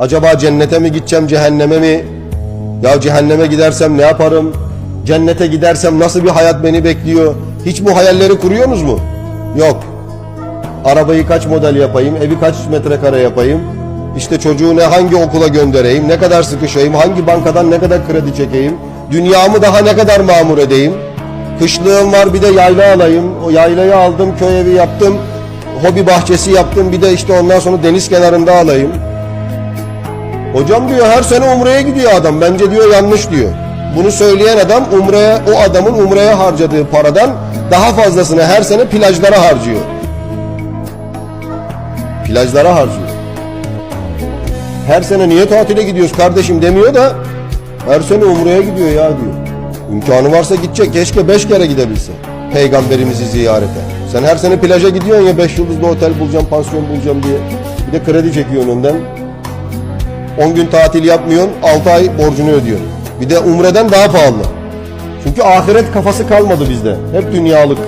Acaba cennete mi gideceğim, cehenneme mi? Ya cehenneme gidersem ne yaparım? Cennete gidersem nasıl bir hayat beni bekliyor? Hiç bu hayalleri kuruyorsunuz mu? Yok. Arabayı kaç model yapayım, evi kaç metrekare yapayım? İşte çocuğu ne hangi okula göndereyim, ne kadar sıkışayım, hangi bankadan ne kadar kredi çekeyim? Dünyamı daha ne kadar mamur edeyim? Kışlığım var bir de yayla alayım. O yaylayı aldım, köy evi yaptım. Hobi bahçesi yaptım. Bir de işte ondan sonra deniz kenarında alayım. Hocam diyor her sene Umre'ye gidiyor adam. Bence diyor yanlış diyor. Bunu söyleyen adam Umre'ye o adamın Umre'ye harcadığı paradan daha fazlasını her sene plajlara harcıyor. Plajlara harcıyor. Her sene niye tatile gidiyoruz kardeşim demiyor da her sene Umre'ye gidiyor ya diyor. İmkanı varsa gidecek. Keşke beş kere gidebilse. Peygamberimizi ziyarete. Sen her sene plaja gidiyorsun ya beş yıldızlı otel bulacağım, pansiyon bulacağım diye. Bir de kredi çekiyorsun önden. 10 gün tatil yapmıyorsun, 6 ay borcunu ödüyorsun. Bir de umreden daha pahalı. Çünkü ahiret kafası kalmadı bizde. Hep dünyalık.